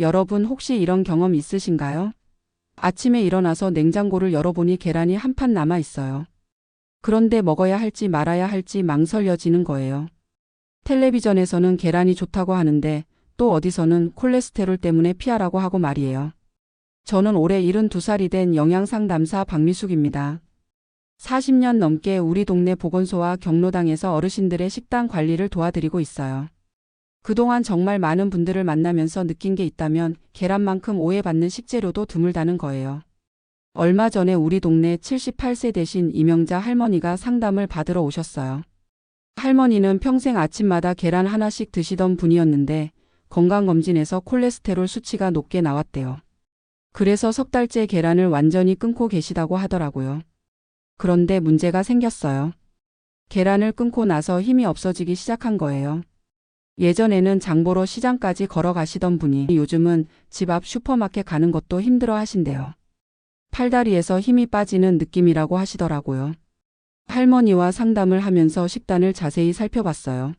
여러분 혹시 이런 경험 있으신가요? 아침에 일어나서 냉장고를 열어보니 계란이 한 판 남아 있어요. 그런데 먹어야 할지 말아야 할지 망설여지는 거예요. 텔레비전에서는 계란이 좋다고 하는데 또 어디서는 콜레스테롤 때문에 피하라고 하고 말이에요. 저는 올해 72살이 된 영양상담사 박미숙입니다. 40년 넘게 우리 동네 보건소와 경로당에서 어르신들의 식단 관리를 도와드리고 있어요. 그동안 정말 많은 분들을 만나면서 느낀 게 있다면 계란만큼 오해받는 식재료도 드물다는 거예요. 얼마 전에 우리 동네 78세 되신 이명자 할머니가 상담을 받으러 오셨어요. 할머니는 평생 아침마다 계란 하나씩 드시던 분이었는데 건강검진에서 콜레스테롤 수치가 높게 나왔대요. 그래서 석 달째 계란을 완전히 끊고 계시다고 하더라고요. 그런데 문제가 생겼어요. 계란을 끊고 나서 힘이 없어지기 시작한 거예요. 예전에는 장보러 시장까지 걸어가시던 분이 요즘은 집 앞 슈퍼마켓 가는 것도 힘들어 하신대요. 팔다리에서 힘이 빠지는 느낌이라고 하시더라고요. 할머니와 상담을 하면서 식단을 자세히 살펴봤어요.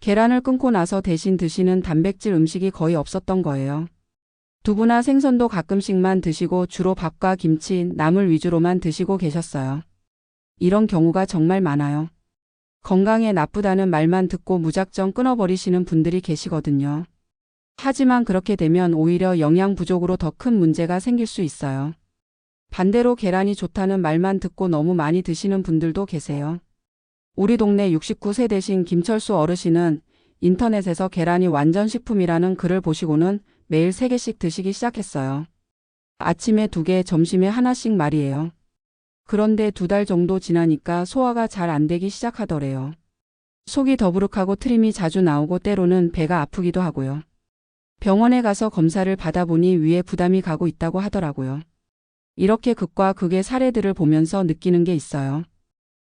계란을 끊고 나서 대신 드시는 단백질 음식이 거의 없었던 거예요. 두부나 생선도 가끔씩만 드시고 주로 밥과 김치, 나물 위주로만 드시고 계셨어요. 이런 경우가 정말 많아요. 건강에 나쁘다는 말만 듣고 무작정 끊어버리시는 분들이 계시거든요. 하지만 그렇게 되면 오히려 영양 부족으로 더 큰 문제가 생길 수 있어요. 반대로 계란이 좋다는 말만 듣고 너무 많이 드시는 분들도 계세요. 우리 동네 69세 되신 김철수 어르신은 인터넷에서 계란이 완전 식품이라는 글을 보시고는 매일 3개씩 드시기 시작했어요. 아침에 2개, 점심에 하나씩 말이에요. 그런데 두 달 정도 지나니까 소화가 잘 안 되기 시작하더래요. 속이 더부룩하고 트림이 자주 나오고 때로는 배가 아프기도 하고요. 병원에 가서 검사를 받아보니 위에 부담이 가고 있다고 하더라고요. 이렇게 극과 극의 사례들을 보면서 느끼는 게 있어요.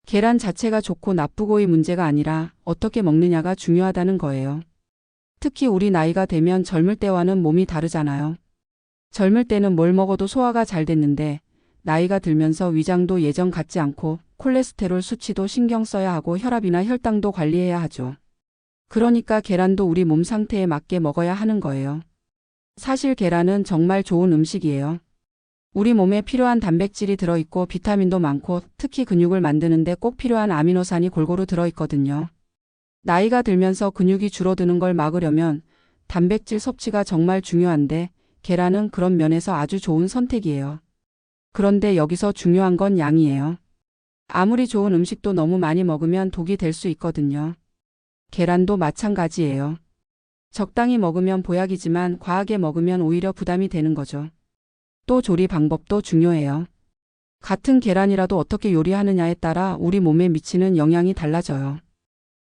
계란 자체가 좋고 나쁘고의 문제가 아니라 어떻게 먹느냐가 중요하다는 거예요. 특히 우리 나이가 되면 젊을 때와는 몸이 다르잖아요. 젊을 때는 뭘 먹어도 소화가 잘 됐는데 나이가 들면서 위장도 예전 같지 않고 콜레스테롤 수치도 신경 써야 하고 혈압이나 혈당도 관리해야 하죠. 그러니까 계란도 우리 몸 상태에 맞게 먹어야 하는 거예요. 사실 계란은 정말 좋은 음식이에요. 우리 몸에 필요한 단백질이 들어있고 비타민도 많고 특히 근육을 만드는데 꼭 필요한 아미노산이 골고루 들어있거든요. 나이가 들면서 근육이 줄어드는 걸 막으려면 단백질 섭취가 정말 중요한데 계란은 그런 면에서 아주 좋은 선택이에요. 그런데 여기서 중요한 건 양이에요. 아무리 좋은 음식도 너무 많이 먹으면 독이 될 수 있거든요. 계란도 마찬가지예요. 적당히 먹으면 보약이지만 과하게 먹으면 오히려 부담이 되는 거죠. 또 조리 방법도 중요해요. 같은 계란이라도 어떻게 요리하느냐에 따라 우리 몸에 미치는 영향이 달라져요.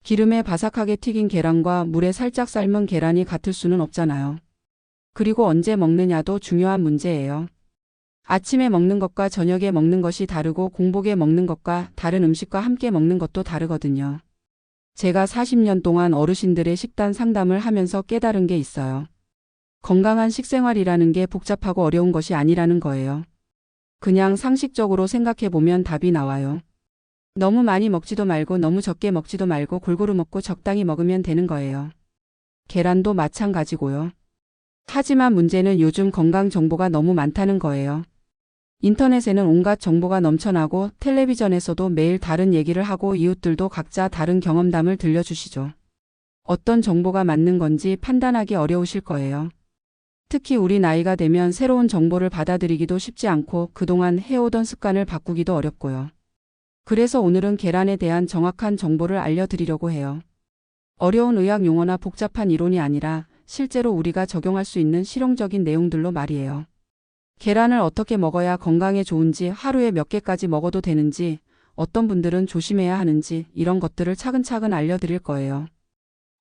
기름에 바삭하게 튀긴 계란과 물에 살짝 삶은 계란이 같을 수는 없잖아요. 그리고 언제 먹느냐도 중요한 문제예요. 아침에 먹는 것과 저녁에 먹는 것이 다르고 공복에 먹는 것과 다른 음식과 함께 먹는 것도 다르거든요. 제가 40년 동안 어르신들의 식단 상담을 하면서 깨달은 게 있어요. 건강한 식생활이라는 게 복잡하고 어려운 것이 아니라는 거예요. 그냥 상식적으로 생각해 보면 답이 나와요. 너무 많이 먹지도 말고 너무 적게 먹지도 말고 골고루 먹고 적당히 먹으면 되는 거예요. 계란도 마찬가지고요. 하지만 문제는 요즘 건강 정보가 너무 많다는 거예요. 인터넷에는 온갖 정보가 넘쳐나고 텔레비전에서도 매일 다른 얘기를 하고 이웃들도 각자 다른 경험담을 들려주시죠. 어떤 정보가 맞는 건지 판단하기 어려우실 거예요. 특히 우리 나이가 되면 새로운 정보를 받아들이기도 쉽지 않고 그동안 해오던 습관을 바꾸기도 어렵고요. 그래서 오늘은 계란에 대한 정확한 정보를 알려드리려고 해요. 어려운 의학 용어나 복잡한 이론이 아니라 실제로 우리가 적용할 수 있는 실용적인 내용들로 말이에요. 계란을 어떻게 먹어야 건강에 좋은지 하루에 몇 개까지 먹어도 되는지 어떤 분들은 조심해야 하는지 이런 것들을 차근차근 알려드릴 거예요.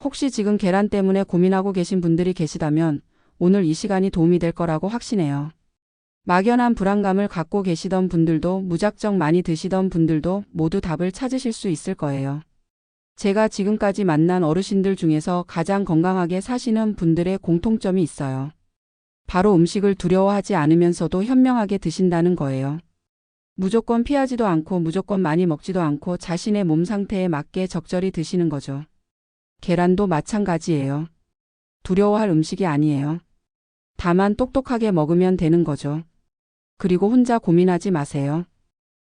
혹시 지금 계란 때문에 고민하고 계신 분들이 계시다면 오늘 이 시간이 도움이 될 거라고 확신해요. 막연한 불안감을 갖고 계시던 분들도 무작정 많이 드시던 분들도 모두 답을 찾으실 수 있을 거예요. 제가 지금까지 만난 어르신들 중에서 가장 건강하게 사시는 분들의 공통점이 있어요. 바로 음식을 두려워하지 않으면서도 현명하게 드신다는 거예요. 무조건 피하지도 않고 무조건 많이 먹지도 않고 자신의 몸 상태에 맞게 적절히 드시는 거죠. 계란도 마찬가지예요. 두려워할 음식이 아니에요. 다만 똑똑하게 먹으면 되는 거죠. 그리고 혼자 고민하지 마세요.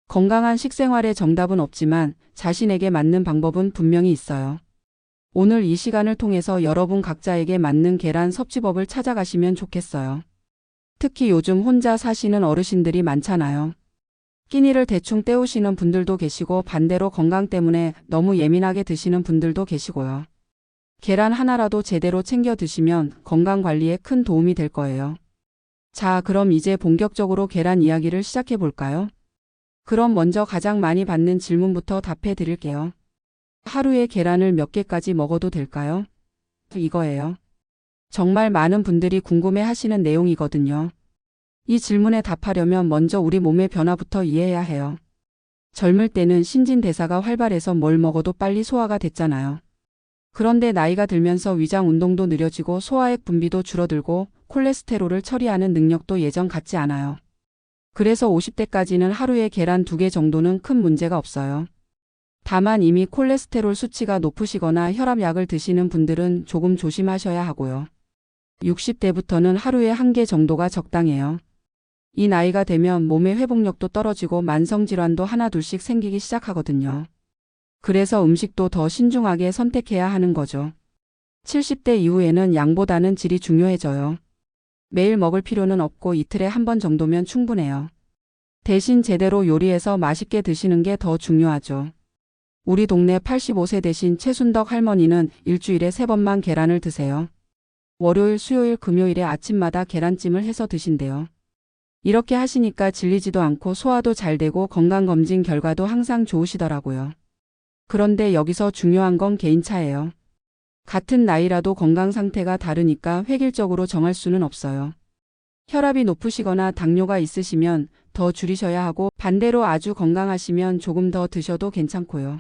건강한 식생활의 정답은 없지만 자신에게 맞는 방법은 분명히 있어요. 오늘 이 시간을 통해서 여러분 각자에게 맞는 계란 섭취법을 찾아가시면 좋겠어요. 특히 요즘 혼자 사시는 어르신들이 많잖아요. 끼니를 대충 때우시는 분들도 계시고 반대로 건강 때문에 너무 예민하게 드시는 분들도 계시고요. 계란 하나라도 제대로 챙겨 드시면 건강 관리에 큰 도움이 될 거예요. 자, 그럼 이제 본격적으로 계란 이야기를 시작해 볼까요? 그럼 먼저 가장 많이 받는 질문부터 답해 드릴게요. 하루에 계란을 몇 개까지 먹어도 될까요? 이거예요. 정말 많은 분들이 궁금해 하시는 내용이거든요. 이 질문에 답하려면 먼저 우리 몸의 변화부터 이해해야 해요. 젊을 때는 신진대사가 활발해서 뭘 먹어도 빨리 소화가 됐잖아요. 그런데 나이가 들면서 위장 운동도 느려지고 소화액 분비도 줄어들고 콜레스테롤을 처리하는 능력도 예전 같지 않아요. 그래서 50대까지는 하루에 계란 2개 정도는 큰 문제가 없어요. 다만 이미 콜레스테롤 수치가 높으시거나 혈압약을 드시는 분들은 조금 조심하셔야 하고요. 60대부터는 하루에 한 개 정도가 적당해요. 이 나이가 되면 몸의 회복력도 떨어지고 만성질환도 하나 둘씩 생기기 시작하거든요. 그래서 음식도 더 신중하게 선택해야 하는 거죠. 70대 이후에는 양보다는 질이 중요해져요. 매일 먹을 필요는 없고 이틀에 한 번 정도면 충분해요. 대신 제대로 요리해서 맛있게 드시는 게 더 중요하죠. 우리 동네 85세 대신 최순덕 할머니는 일주일에 3번만 계란을 드세요. 월요일, 수요일, 금요일에 아침마다 계란찜을 해서 드신대요. 이렇게 하시니까 질리지도 않고 소화도 잘 되고 건강검진 결과도 항상 좋으시더라고요. 그런데 여기서 중요한 건 개인차예요. 같은 나이라도 건강 상태가 다르니까 획일적으로 정할 수는 없어요. 혈압이 높으시거나 당뇨가 있으시면 더 줄이셔야 하고 반대로 아주 건강하시면 조금 더 드셔도 괜찮고요.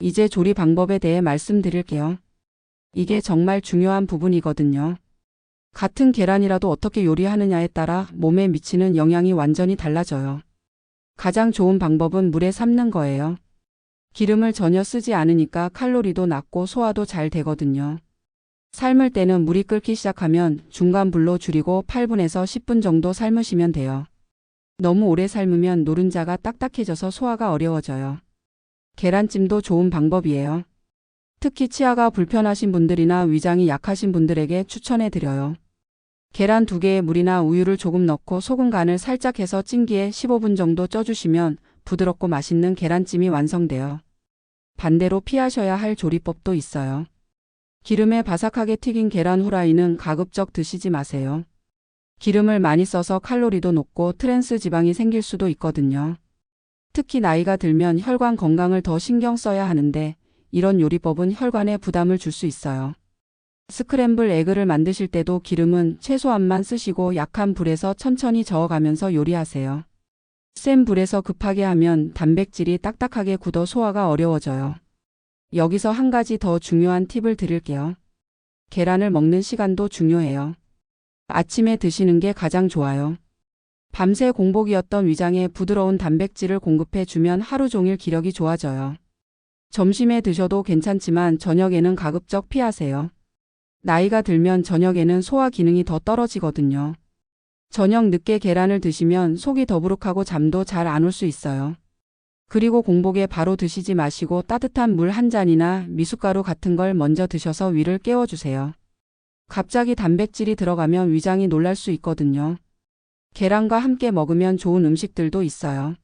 이제 조리 방법에 대해 말씀드릴게요. 이게 정말 중요한 부분이거든요. 같은 계란이라도 어떻게 요리하느냐에 따라 몸에 미치는 영향이 완전히 달라져요. 가장 좋은 방법은 물에 삶는 거예요. 기름을 전혀 쓰지 않으니까 칼로리도 낮고 소화도 잘 되거든요. 삶을 때는 물이 끓기 시작하면 중간 불로 줄이고 8분에서 10분 정도 삶으시면 돼요. 너무 오래 삶으면 노른자가 딱딱해져서 소화가 어려워져요. 계란찜도 좋은 방법이에요. 특히 치아가 불편하신 분들이나 위장이 약하신 분들에게 추천해 드려요. 계란 두 개에 물이나 우유를 조금 넣고 소금 간을 살짝 해서 찜기에 15분 정도 쪄주시면 부드럽고 맛있는 계란찜이 완성돼요. 반대로 피하셔야 할 조리법도 있어요. 기름에 바삭하게 튀긴 계란 후라이는 가급적 드시지 마세요. 기름을 많이 써서 칼로리도 높고 트랜스 지방이 생길 수도 있거든요. 특히 나이가 들면 혈관 건강을 더 신경 써야 하는데 이런 요리법은 혈관에 부담을 줄 수 있어요. 스크램블 에그를 만드실 때도 기름은 최소한만 쓰시고 약한 불에서 천천히 저어가면서 요리하세요. 센 불에서 급하게 하면 단백질이 딱딱하게 굳어 소화가 어려워져요. 여기서 한 가지 더 중요한 팁을 드릴게요. 계란을 먹는 시간도 중요해요. 아침에 드시는 게 가장 좋아요. 밤새 공복이었던 위장에 부드러운 단백질을 공급해 주면 하루 종일 기력이 좋아져요. 점심에 드셔도 괜찮지만 저녁에는 가급적 피하세요. 나이가 들면 저녁에는 소화 기능이 더 떨어지거든요. 저녁 늦게 계란을 드시면 속이 더부룩하고 잠도 잘 안 올 수 있어요. 그리고 공복에 바로 드시지 마시고 따뜻한 물 한 잔이나 미숫가루 같은 걸 먼저 드셔서 위를 깨워주세요. 갑자기 단백질이 들어가면 위장이 놀랄 수 있거든요. 계란과 함께 먹으면 좋은 음식들도 있어요.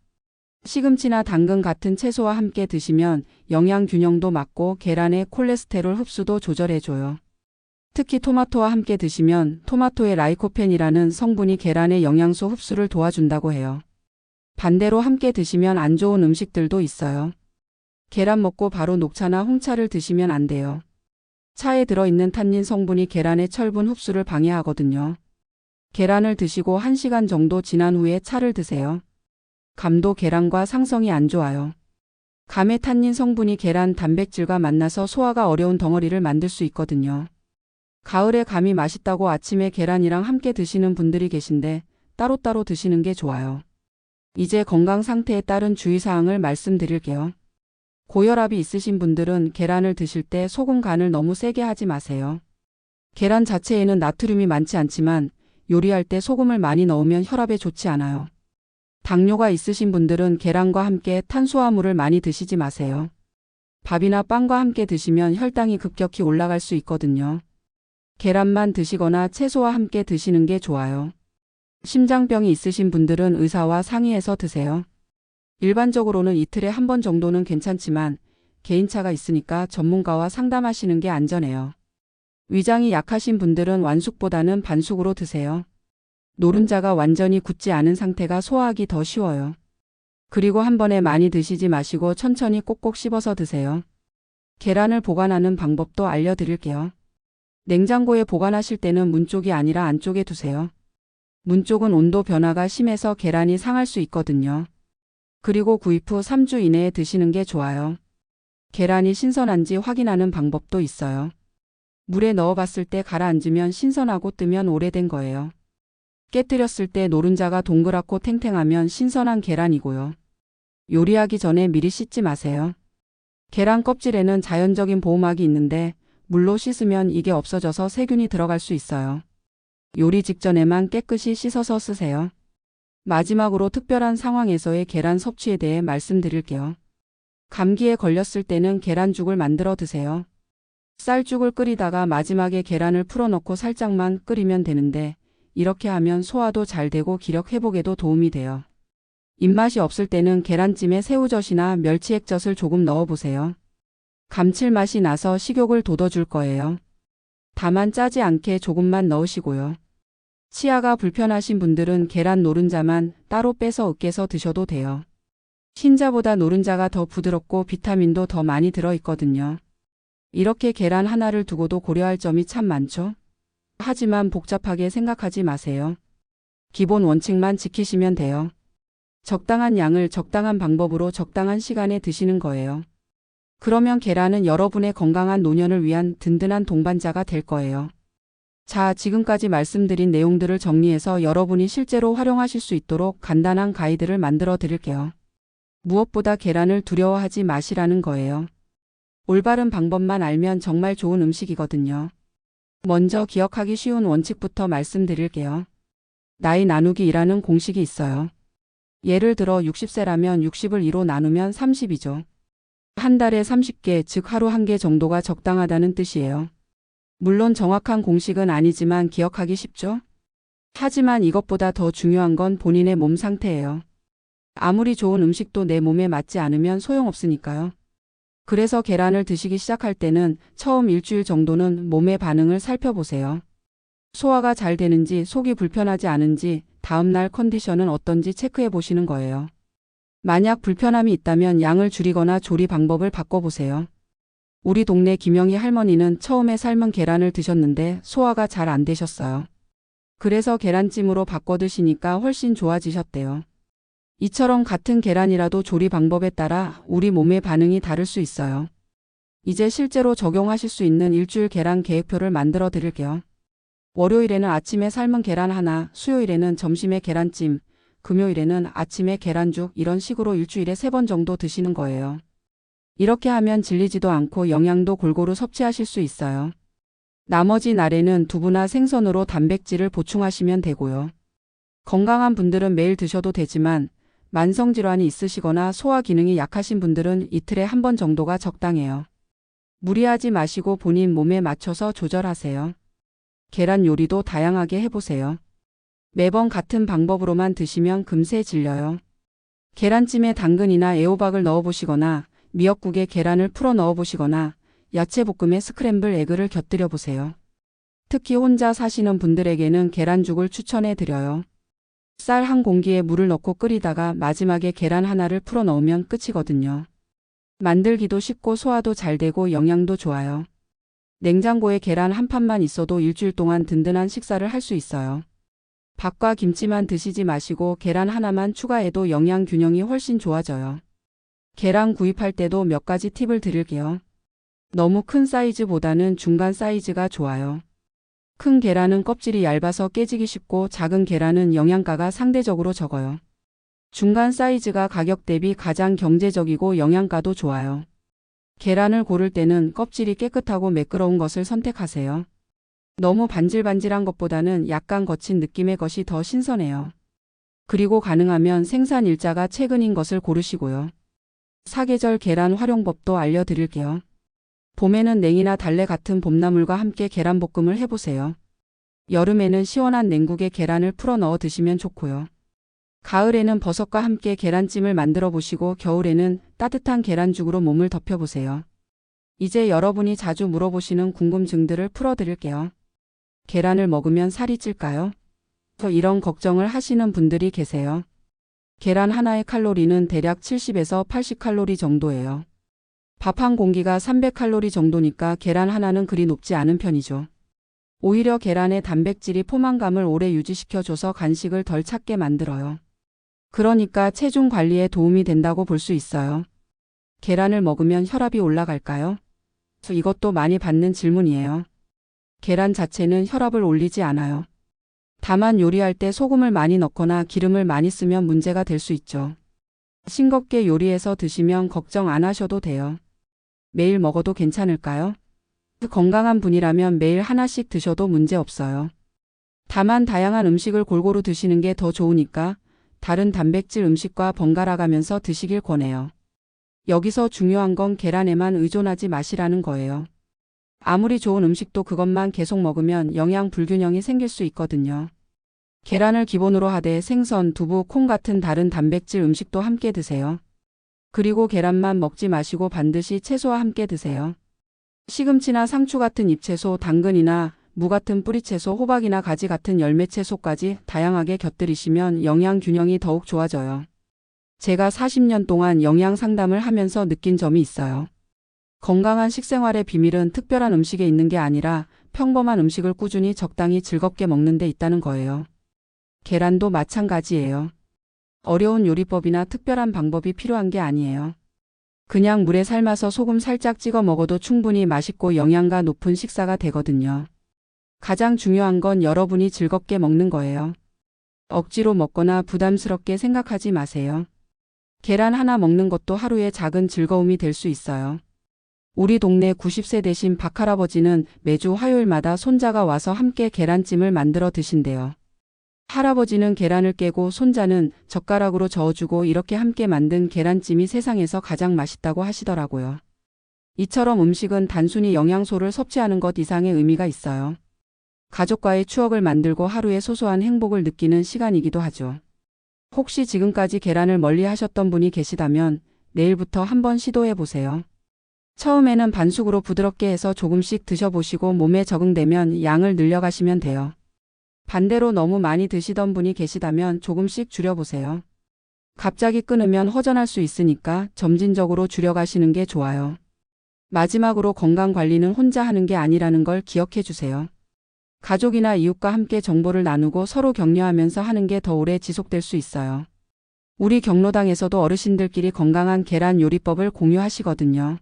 시금치나 당근 같은 채소와 함께 드시면 영양 균형도 맞고 계란의 콜레스테롤 흡수도 조절해줘요. 특히 토마토와 함께 드시면 토마토의 라이코펜이라는 성분이 계란의 영양소 흡수를 도와준다고 해요. 반대로 함께 드시면 안 좋은 음식들도 있어요. 계란 먹고 바로 녹차나 홍차를 드시면 안 돼요. 차에 들어있는 탄닌 성분이 계란의 철분 흡수를 방해하거든요. 계란을 드시고 1시간 정도 지난 후에 차를 드세요. 감도 계란과 상성이 안 좋아요. 감의 탄닌 성분이 계란 단백질과 만나서 소화가 어려운 덩어리를 만들 수 있거든요. 가을에 감이 맛있다고 아침에 계란이랑 함께 드시는 분들이 계신데 따로따로 드시는 게 좋아요. 이제 건강 상태에 따른 주의사항을 말씀드릴게요. 고혈압이 있으신 분들은 계란을 드실 때 소금 간을 너무 세게 하지 마세요. 계란 자체에는 나트륨이 많지 않지만 요리할 때 소금을 많이 넣으면 혈압에 좋지 않아요. 당뇨가 있으신 분들은 계란과 함께 탄수화물을 많이 드시지 마세요. 밥이나 빵과 함께 드시면 혈당이 급격히 올라갈 수 있거든요. 계란만 드시거나 채소와 함께 드시는 게 좋아요. 심장병이 있으신 분들은 의사와 상의해서 드세요. 일반적으로는 이틀에 한 번 정도는 괜찮지만 개인차가 있으니까 전문가와 상담하시는 게 안전해요. 위장이 약하신 분들은 완숙보다는 반숙으로 드세요. 노른자가 완전히 굳지 않은 상태가 소화하기 더 쉬워요. 그리고 한 번에 많이 드시지 마시고 천천히 꼭꼭 씹어서 드세요. 계란을 보관하는 방법도 알려드릴게요. 냉장고에 보관하실 때는 문 쪽이 아니라 안쪽에 두세요. 문 쪽은 온도 변화가 심해서 계란이 상할 수 있거든요. 그리고 구입 후 3주 이내에 드시는 게 좋아요. 계란이 신선한지 확인하는 방법도 있어요. 물에 넣어봤을 때 가라앉으면 신선하고 뜨면 오래된 거예요. 깨뜨렸을 때 노른자가 동그랗고 탱탱하면 신선한 계란이고요. 요리하기 전에 미리 씻지 마세요. 계란 껍질에는 자연적인 보호막이 있는데 물로 씻으면 이게 없어져서 세균이 들어갈 수 있어요. 요리 직전에만 깨끗이 씻어서 쓰세요. 마지막으로 특별한 상황에서의 계란 섭취에 대해 말씀드릴게요. 감기에 걸렸을 때는 계란죽을 만들어 드세요. 쌀죽을 끓이다가 마지막에 계란을 풀어넣고 살짝만 끓이면 되는데 이렇게 하면 소화도 잘 되고 기력 회복에도 도움이 돼요. 입맛이 없을 때는 계란찜에 새우젓이나 멸치액젓을 조금 넣어보세요. 감칠맛이 나서 식욕을 돋워줄 거예요. 다만 짜지 않게 조금만 넣으시고요. 치아가 불편하신 분들은 계란 노른자만 따로 빼서 으깨서 드셔도 돼요. 흰자보다 노른자가 더 부드럽고 비타민도 더 많이 들어있거든요. 이렇게 계란 하나를 두고도 고려할 점이 참 많죠? 하지만 복잡하게 생각하지 마세요. 기본 원칙만 지키시면 돼요. 적당한 양을 적당한 방법으로 적당한 시간에 드시는 거예요. 그러면 계란은 여러분의 건강한 노년을 위한 든든한 동반자가 될 거예요. 자, 지금까지 말씀드린 내용들을 정리해서 여러분이 실제로 활용하실 수 있도록 간단한 가이드를 만들어 드릴게요. 무엇보다 계란을 두려워하지 마시라는 거예요. 올바른 방법만 알면 정말 좋은 음식이거든요. 먼저 기억하기 쉬운 원칙부터 말씀드릴게요. 나이 나누기이라는 공식이 있어요. 예를 들어 60세라면 60을 2로 나누면 30이죠. 한 달에 30개, 즉 하루 한 개 정도가 적당하다는 뜻이에요. 물론 정확한 공식은 아니지만 기억하기 쉽죠? 하지만 이것보다 더 중요한 건 본인의 몸 상태예요. 아무리 좋은 음식도 내 몸에 맞지 않으면 소용없으니까요. 그래서 계란을 드시기 시작할 때는 처음 일주일 정도는 몸의 반응을 살펴보세요. 소화가 잘 되는지 속이 불편하지 않은지 다음날 컨디션은 어떤지 체크해 보시는 거예요. 만약 불편함이 있다면 양을 줄이거나 조리 방법을 바꿔보세요. 우리 동네 김영희 할머니는 처음에 삶은 계란을 드셨는데 소화가 잘 안 되셨어요. 그래서 계란찜으로 바꿔 드시니까 훨씬 좋아지셨대요. 이처럼 같은 계란이라도 조리 방법에 따라 우리 몸의 반응이 다를 수 있어요. 이제 실제로 적용하실 수 있는 일주일 계란 계획표를 만들어 드릴게요. 월요일에는 아침에 삶은 계란 하나, 수요일에는 점심에 계란찜, 금요일에는 아침에 계란죽 이런 식으로 일주일에 세 번 정도 드시는 거예요. 이렇게 하면 질리지도 않고 영양도 골고루 섭취하실 수 있어요. 나머지 날에는 두부나 생선으로 단백질을 보충하시면 되고요. 건강한 분들은 매일 드셔도 되지만 만성질환이 있으시거나 소화 기능이 약하신 분들은 이틀에 한 번 정도가 적당해요. 무리하지 마시고 본인 몸에 맞춰서 조절하세요. 계란 요리도 다양하게 해보세요. 매번 같은 방법으로만 드시면 금세 질려요. 계란찜에 당근이나 애호박을 넣어보시거나 미역국에 계란을 풀어 넣어보시거나 야채 볶음에 스크램블 에그를 곁들여 보세요. 특히 혼자 사시는 분들에게는 계란죽을 추천해 드려요. 쌀 한 공기에 물을 넣고 끓이다가 마지막에 계란 하나를 풀어 넣으면 끝이거든요. 만들기도 쉽고 소화도 잘 되고 영양도 좋아요. 냉장고에 계란 한 판만 있어도 일주일 동안 든든한 식사를 할 수 있어요. 밥과 김치만 드시지 마시고 계란 하나만 추가해도 영양 균형이 훨씬 좋아져요. 계란 구입할 때도 몇 가지 팁을 드릴게요. 너무 큰 사이즈보다는 중간 사이즈가 좋아요. 큰 계란은 껍질이 얇아서 깨지기 쉽고 작은 계란은 영양가가 상대적으로 적어요. 중간 사이즈가 가격 대비 가장 경제적이고 영양가도 좋아요. 계란을 고를 때는 껍질이 깨끗하고 매끄러운 것을 선택하세요. 너무 반질반질한 것보다는 약간 거친 느낌의 것이 더 신선해요. 그리고 가능하면 생산 일자가 최근인 것을 고르시고요. 사계절 계란 활용법도 알려드릴게요. 봄에는 냉이나 달래 같은 봄나물과 함께 계란볶음을 해보세요. 여름에는 시원한 냉국에 계란을 풀어 넣어 드시면 좋고요. 가을에는 버섯과 함께 계란찜을 만들어 보시고 겨울에는 따뜻한 계란죽으로 몸을 덮여보세요. 이제 여러분이 자주 물어보시는 궁금증들을 풀어드릴게요. 계란을 먹으면 살이 찔까요? 저 이런 걱정을 하시는 분들이 계세요. 계란 하나의 칼로리는 대략 70에서 80칼로리 정도예요. 밥 한 공기가 300칼로리 정도니까 계란 하나는 그리 높지 않은 편이죠. 오히려 계란의 단백질이 포만감을 오래 유지시켜줘서 간식을 덜 찾게 만들어요. 그러니까 체중 관리에 도움이 된다고 볼 수 있어요. 계란을 먹으면 혈압이 올라갈까요? 저 이것도 많이 받는 질문이에요. 계란 자체는 혈압을 올리지 않아요. 다만 요리할 때 소금을 많이 넣거나 기름을 많이 쓰면 문제가 될 수 있죠. 싱겁게 요리해서 드시면 걱정 안 하셔도 돼요. 매일 먹어도 괜찮을까요? 건강한 분이라면 매일 하나씩 드셔도 문제 없어요. 다만 다양한 음식을 골고루 드시는 게 더 좋으니까 다른 단백질 음식과 번갈아 가면서 드시길 권해요. 여기서 중요한 건 계란에만 의존하지 마시라는 거예요. 아무리 좋은 음식도 그것만 계속 먹으면 영양 불균형이 생길 수 있거든요. 계란을 기본으로 하되 생선, 두부, 콩 같은 다른 단백질 음식도 함께 드세요. 그리고 계란만 먹지 마시고 반드시 채소와 함께 드세요. 시금치나 상추 같은 잎채소, 당근이나 무 같은 뿌리채소, 호박이나 가지 같은 열매채소까지 다양하게 곁들이시면 영양 균형이 더욱 좋아져요. 제가 40년 동안 영양 상담을 하면서 느낀 점이 있어요. 건강한 식생활의 비밀은 특별한 음식에 있는 게 아니라 평범한 음식을 꾸준히 적당히 즐겁게 먹는 데 있다는 거예요. 계란도 마찬가지예요. 어려운 요리법이나 특별한 방법이 필요한 게 아니에요. 그냥 물에 삶아서 소금 살짝 찍어 먹어도 충분히 맛있고 영양가 높은 식사가 되거든요. 가장 중요한 건 여러분이 즐겁게 먹는 거예요. 억지로 먹거나 부담스럽게 생각하지 마세요. 계란 하나 먹는 것도 하루의 작은 즐거움이 될 수 있어요. 우리 동네 90세 되신 박할아버지는 매주 화요일마다 손자가 와서 함께 계란찜을 만들어 드신대요. 할아버지는 계란을 깨고 손자는 젓가락으로 저어주고 이렇게 함께 만든 계란찜이 세상에서 가장 맛있다고 하시더라고요. 이처럼 음식은 단순히 영양소를 섭취하는 것 이상의 의미가 있어요. 가족과의 추억을 만들고 하루의 소소한 행복을 느끼는 시간이기도 하죠. 혹시 지금까지 계란을 멀리 하셨던 분이 계시다면 내일부터 한번 시도해 보세요. 처음에는 반숙으로 부드럽게 해서 조금씩 드셔보시고 몸에 적응되면 양을 늘려가시면 돼요. 반대로 너무 많이 드시던 분이 계시다면 조금씩 줄여보세요. 갑자기 끊으면 허전할 수 있으니까 점진적으로 줄여가시는 게 좋아요. 마지막으로 건강 관리는 혼자 하는 게 아니라는 걸 기억해 주세요. 가족이나 이웃과 함께 정보를 나누고 서로 격려하면서 하는 게 더 오래 지속될 수 있어요. 우리 경로당에서도 어르신들끼리 건강한 계란 요리법을 공유하시거든요.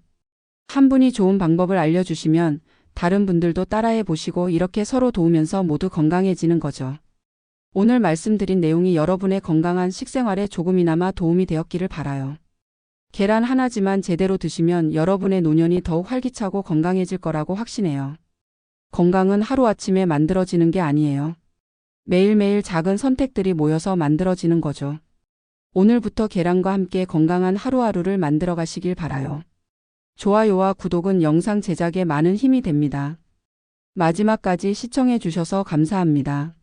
한 분이 좋은 방법을 알려주시면 다른 분들도 따라해 보시고 이렇게 서로 도우면서 모두 건강해지는 거죠. 오늘 말씀드린 내용이 여러분의 건강한 식생활에 조금이나마 도움이 되었기를 바라요. 계란 하나지만 제대로 드시면 여러분의 노년이 더욱 활기차고 건강해질 거라고 확신해요. 건강은 하루아침에 만들어지는 게 아니에요. 매일매일 작은 선택들이 모여서 만들어지는 거죠. 오늘부터 계란과 함께 건강한 하루하루를 만들어 가시길 바라요. 좋아요와 구독은 영상 제작에 많은 힘이 됩니다. 마지막까지 시청해 주셔서 감사합니다.